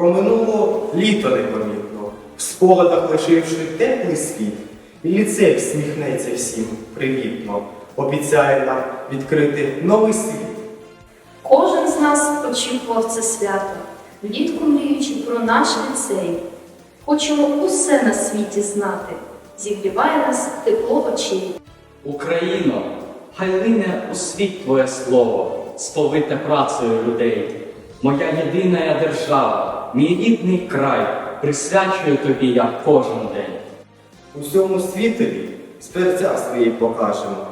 Проминуло літо непомітно, в спогадах лишивши теплий світ, і ліцей всміхнеться всім привітно, обіцяє нам відкрити новий світ. З нас очікував це свято, влітку мріючи про наш ліцей. Хочемо усе на світі знати, зігріває нас тепло очей. Україно, хай лине у світ Твоє слово, сповите працею людей. Моя єдина держава, мій рідний край, присвячую тобі я кожен день. Усьому світові серця свої покажемо.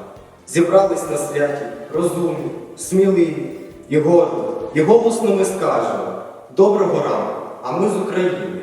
Зібрались на святі, розумні, сміливі і гордо, і голосно ми скажемо Доброго ранку, а ми з України.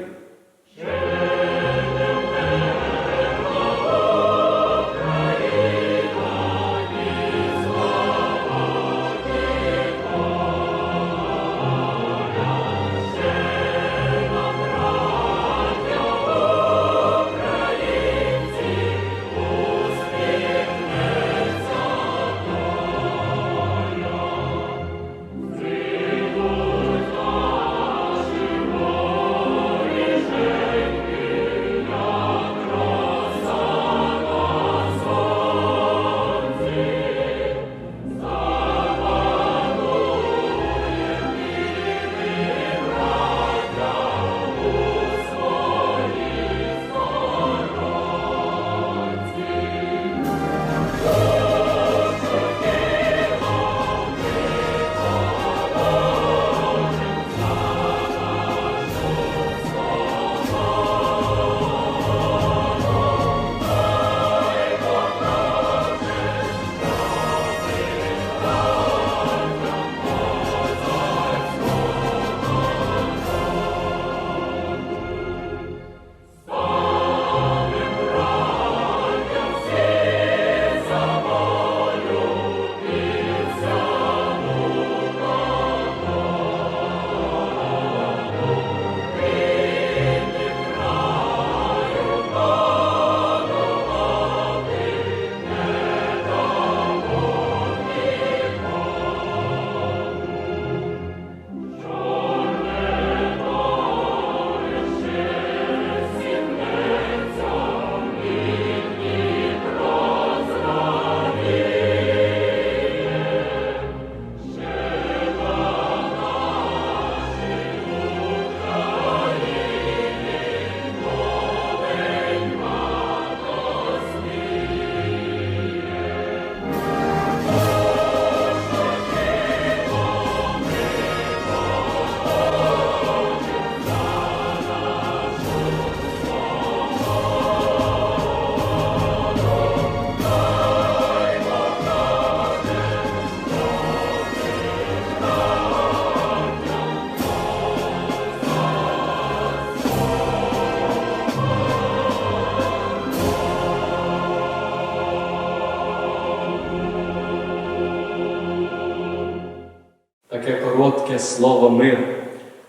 Слово мир,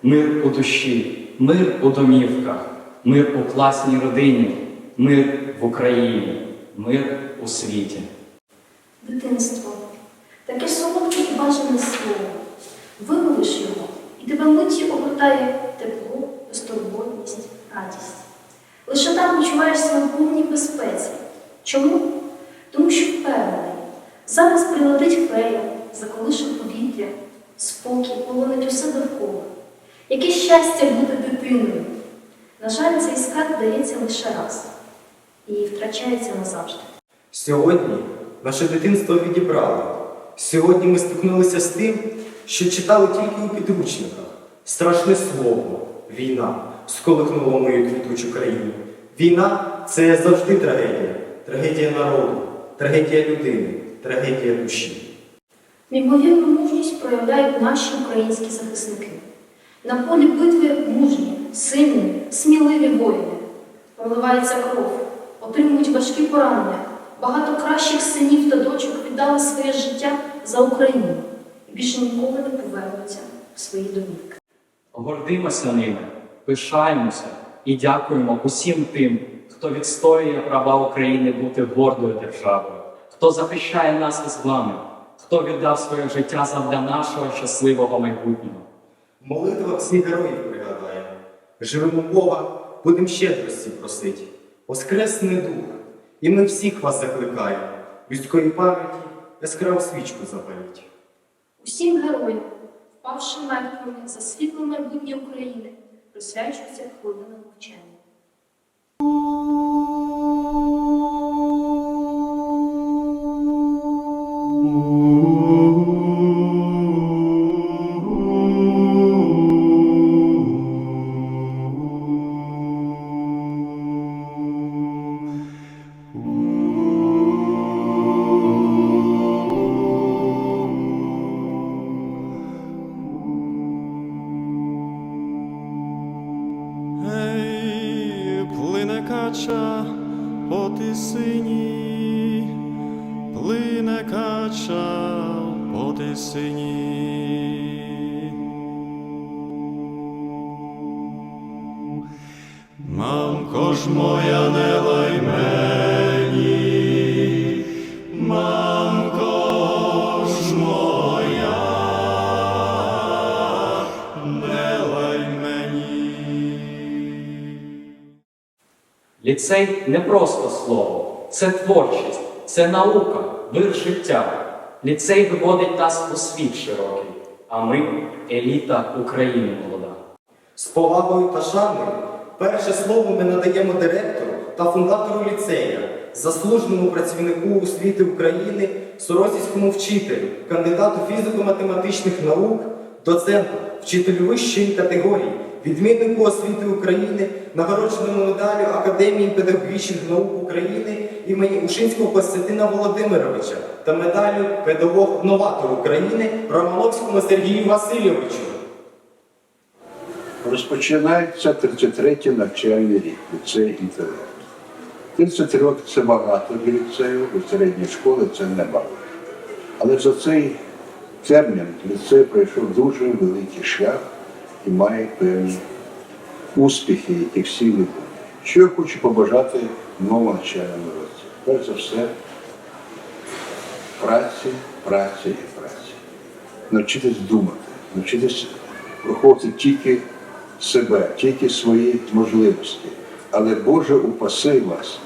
мир у душі, мир у домівках, мир у класній родині, мир в Україні, мир у світі. Дитинство таке солодке і бажане слово. Вимовиш його, і тебе миттю огортає тепло, безтурботність, радість. Лише там почуваєшся в повній безпеці. Чому? Тому що впевнений, зараз прилетить фея, заколише повітря, спокій полонить усе довкола. Яке щастя бути дитиною. На жаль, цей скарб дається лише раз і втрачається назавжди. Сьогодні наше дитинство відібрали. Сьогодні ми стикнулися з тим, що читали тільки у підручниках. Страшне слово війна сколихнула мою квітучу країну. Війна це завжди трагедія. Трагедія народу, трагедія людини, трагедія душі. Неймовірну мужність проявляють наші українські захисники. На полі битви мужні, сильні, сміливі воїни. Проливається кров, отримують важкі поранення. Багато кращих синів та дочок віддали своє життя за Україну і більше ніколи не повернуться у свої домівки. Гордимося ними, пишаємося і дякуємо усім тим, хто відстоює права України бути гордою державою, хто захищає нас із вами, хто віддав своє життя задля нашого щасливого майбутнього. Молитва всіх героїв пригадає. Живемо Бога, будем щедрості просить. Воскресний дух, і ми всіх вас закликаємо. Людської пам'яті яскраву свічку запаліть. Усім героям, впавши мертвими за світле майбутнє України, присвячується хвилина мовчання. Кача по тисині. Мамко ж моя не лай мені, мамко ж моя, не. Ліцей не просто слово, це творчість, це наука, вир життя. Ліцей виводить нас у світ широкий, а ми еліта України молода. З повагою та шаною перше слово ми надаємо директору та фундатору ліцея, заслуженому працівнику освіти України, соросійському вчителю, кандидату фізико-математичних наук, доценту, вчителю вищої категорії, відміннику освіти України, нагородженому медаллю Академії педагогічних наук України імені Ушинського Костянтина Володимировича та медаллю педагог новатор України Романовському Сергію Васильовичу. Розпочинається 33-й навчальний рік ліцей інтелект. 30 років це багато для ліцею, до середньої школи це небагато. Але за цей термін ліцей пройшов дуже великий шлях і має певні успіхи, які всі любимо. Що я хочу побажати новому навчальному році? Перш за все, праці, праці і праці. Навчитись думати, навчитись враховувати тільки себе, тільки свої можливості. Але Боже упаси вас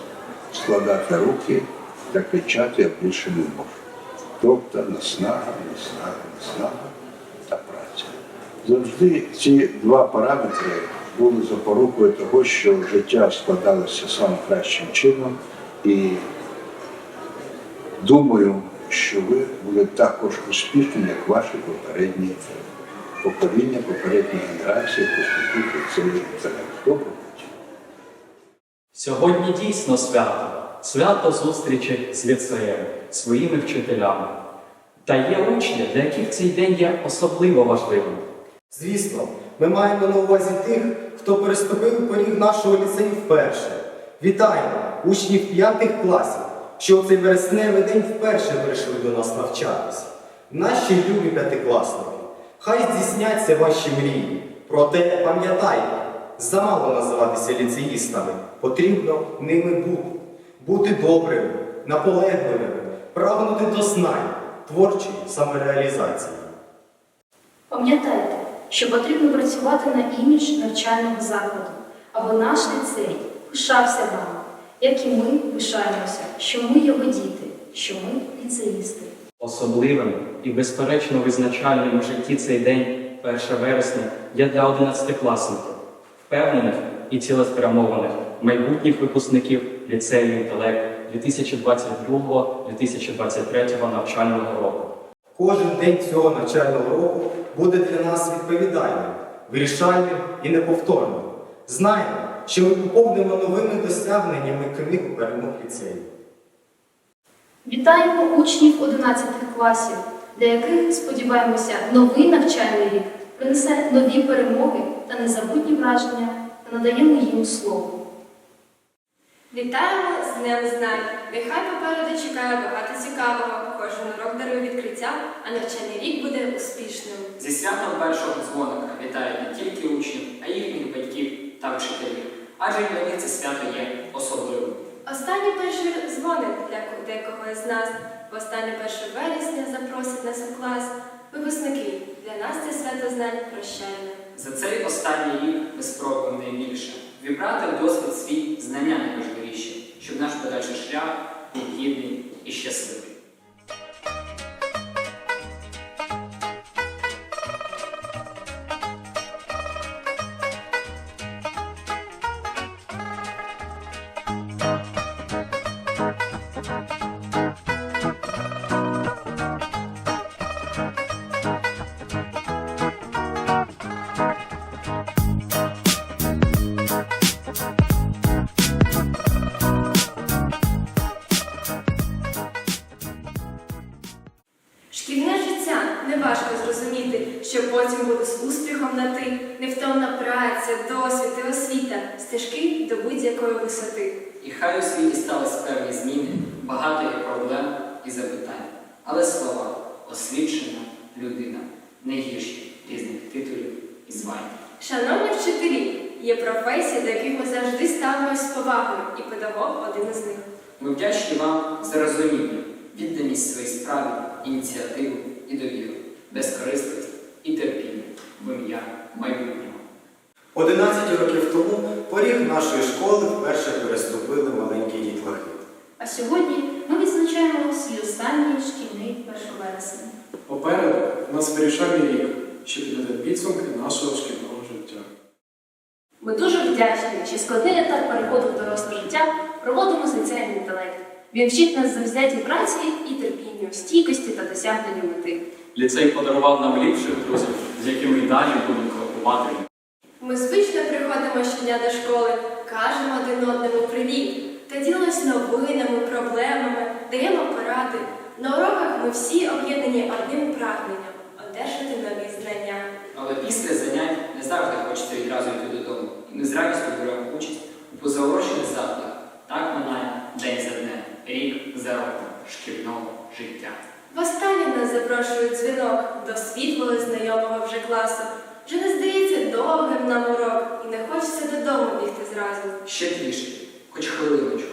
складати руки та кричати, я більше не можу. Тобто наснага, наснага, наснага. Завжди ці два параметри були запорукою того, що життя складалося самим кращим чином. І думаю, що ви були також успішні, як ваші попередні покоління, попередні генерації, поступити цей інтернет. Доброго. Сьогодні дійсно свято, свято зустрічі з ліцеєм, своїми вчителями. Та є учні, для яких цей день є особливо важливим. Звісно, ми маємо на увазі тих, хто переступив поріг нашого ліцею вперше. Вітаємо учнів п'ятих класів, що у цей вересневий день вперше прийшли до нас навчатись. Наші любі п'ятикласники, хай здійсняться ваші мрії. Проте пам'ятайте, замало називатися ліцеїстами, потрібно ними бути. Бути добрими, наполегливими, прагнути до знань, творчої самореалізації. Пам'ятайте, що потрібно працювати на імідж навчального закладу, аби наш ліцей пишався вами, як і ми пишаємося, що ми його діти, що ми ліцеїсти. Особливим і безперечно визначальним у житті цей день, 1 вересня, є для 11-класників, впевнених і цілеспрямованих майбутніх випускників ліцею інтелект 2022-2023 навчального року. Кожен день цього навчального року буде для нас відповідальним, вирішальним і неповторним. Знаємо, що ми поповнимо новими досягненнями книгу перемог ліцею. Вітаємо учнів 11 класів, для яких, сподіваємося, новий навчальний рік принесе нові перемоги та незабутні враження та надаємо їм слово. Вітаємо з Днем Знань! Нехай попереду чекає багато цікавого. Кожен урок дарує відкриття, а навчальний рік буде успішним. Зі святом першого дзвоника вітають не тільки учнів, а й їхніх батьків та вчителів. Адже для них це свято є особливим. Останній перший дзвоник для декого із нас. В останнє 1 вересня запросить нас у клас. Випускники, для нас це свято знань прощальне. За цей останній рік ми спробуємо найбільше вібрати в досвід свій знання найважливіші, щоб наш подальший шлях був гідний і щасливий. Людина не гірші різних титулів і звань. Шановні вчителі, є професії, до яких ми завжди ставимося з повагою, і педагог один із них. Ми вдячні вам за розуміння, відданість своїй справі, ініціативу і довіру, безкорисливість і терпіння в ім'я майбутнього. 11 років тому поріг нашої школи вперше переступили маленькі дітлахи. А сьогодні ми відзначаємо свій останній шкільний 1 вересня. Попереду у нас вирішальний рік, що підведе підсумки нашого шкільного життя. Ми дуже вдячні, що складний етап переходу в доросле життя проводимо з ліцеєм інтелект. Він вчить нас завзятій праці і терпінню, стійкості та досягненню мети. Ліцей подарував нам ліпших друзів, з якими й далі будемо крокувати. Ми звично приходимо щодня до школи, кажемо один одному привіт та ділимось новинами, проблемами, даємо поради. На уроках ми всі об'єднані одним прагненням одержати нові знання. Але після занять не завжди хочеться відразу йти додому. І ми з радістю беремо участь у позаурочних заходах. Так минає день за днем, рік за роком шкільного життя. Востаннє нас запрошують дзвінок до світлого знайомого вже класу. Вже не здається довгим нам урок, і не хочеться додому бігти зразу. Ще трішки, хоч хвилиночку,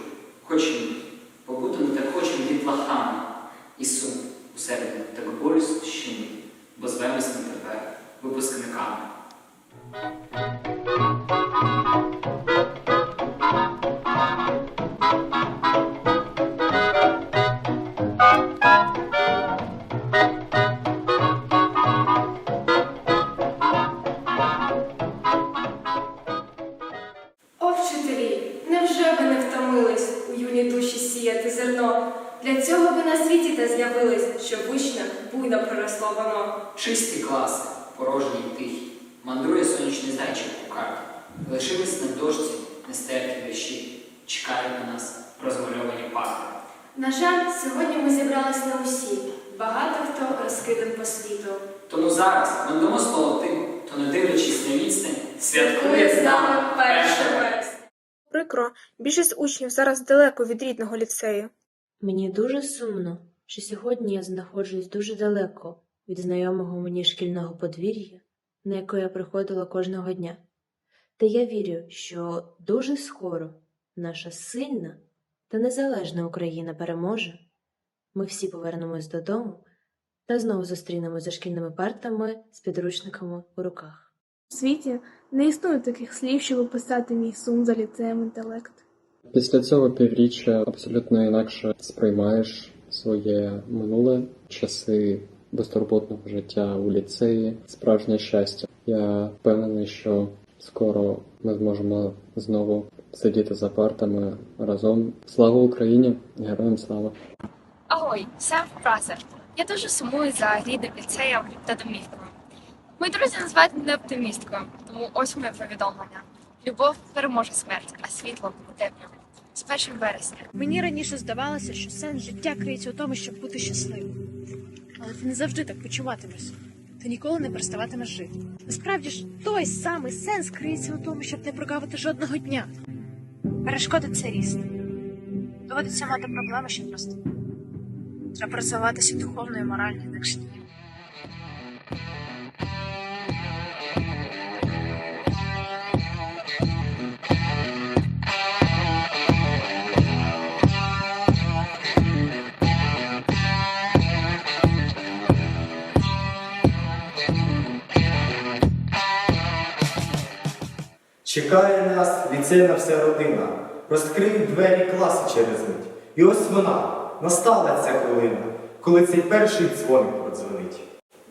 Хто розкидан по світу. Тому зараз ми дамо слово тим, хто, не дивлячись на відстань, святкує з нами перше вересня. Прикро, більшість учнів зараз далеко від рідного ліцею. Мені дуже сумно, що сьогодні я знаходжусь дуже далеко від знайомого мені шкільного подвір'я, на яке я приходила кожного дня. Та я вірю, що дуже скоро наша сильна та незалежна Україна переможе. Ми всі повернемось додому та знову зустрінемось за шкільними партами з підручниками у руках. У світі не існує таких слів, щоб описати мій сум за ліцеєм інтелект. Після цього півріччя абсолютно інакше сприймаєш своє минуле часи безтурботного життя у ліцеї, справжнє щастя. Я впевнений, що скоро ми зможемо знову сидіти за партами разом. Слава Україні! Героям слава! Агой, Сем Фразер. Я дуже сумую за рідним ліцеєм та домівкою. Мої друзі називають мене оптимісткою, тому ось моє повідомлення. Любов переможе смерть, а світло темряву. З 1 вересня. Мені раніше здавалося, що сенс життя криється у тому, щоб бути щасливим. Але ти не завжди так почуватимеш. Ти ніколи не переставатимеш жити. Насправді ж, той самий сенс криється у тому, щоб не прогавити жодного дня. Перешкоди це різне. Доводиться мати проблеми, щоб просто. Треба розвиватися духовно і морально, інакше ні. Чекає нас ліцейна вся родина. Розкриють двері класи через мить. І ось вона, настала ця хвилина, коли цей перший дзвоник продзвонить.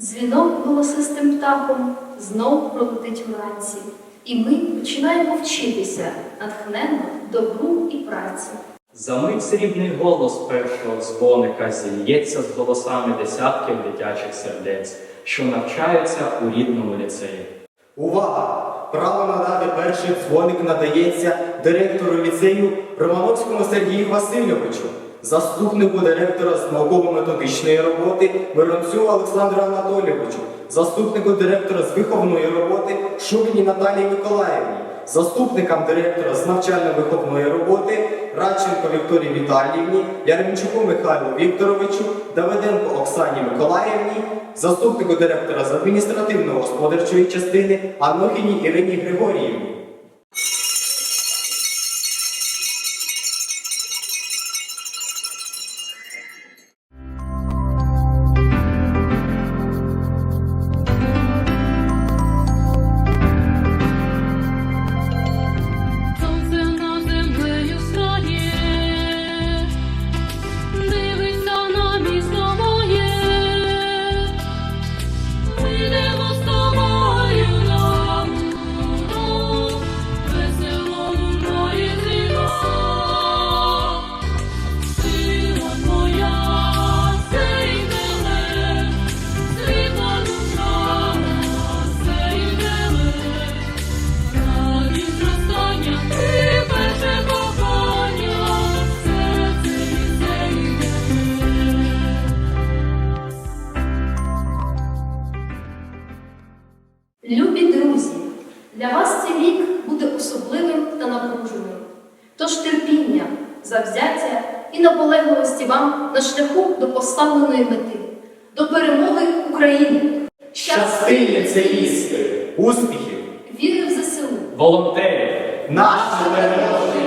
Дзвінок голосистим птахом знов пролетить вранці, і ми починаємо вчитися натхненно добру і праці. Замить срібний голос першого дзвоника зільється з голосами десятків дитячих сердець, що навчаються у рідному ліцеї. Увага! Право надати перший дзвоник надається директору ліцею Романовському Сергію Васильовичу, заступнику директора з науково-методичної роботи Миронцю Олександру Анатолійовичу, заступнику директора з виховної роботи Шубіні Наталії Миколаївні, заступникам директора з навчально-виховної роботи Радченко Вікторії Віталіївні, Яремчуку Михайлу Вікторовичу, Давиденко Оксані Миколаївні, заступнику директора з адміністративно-господарчої частини Анохіні Ірині Григоріївні. наполегливості вам на шляху до поставленої мети, до перемоги України. Щастиння це істи, успіхів, віри в ЗСУ, волонтерів, наші перемоги.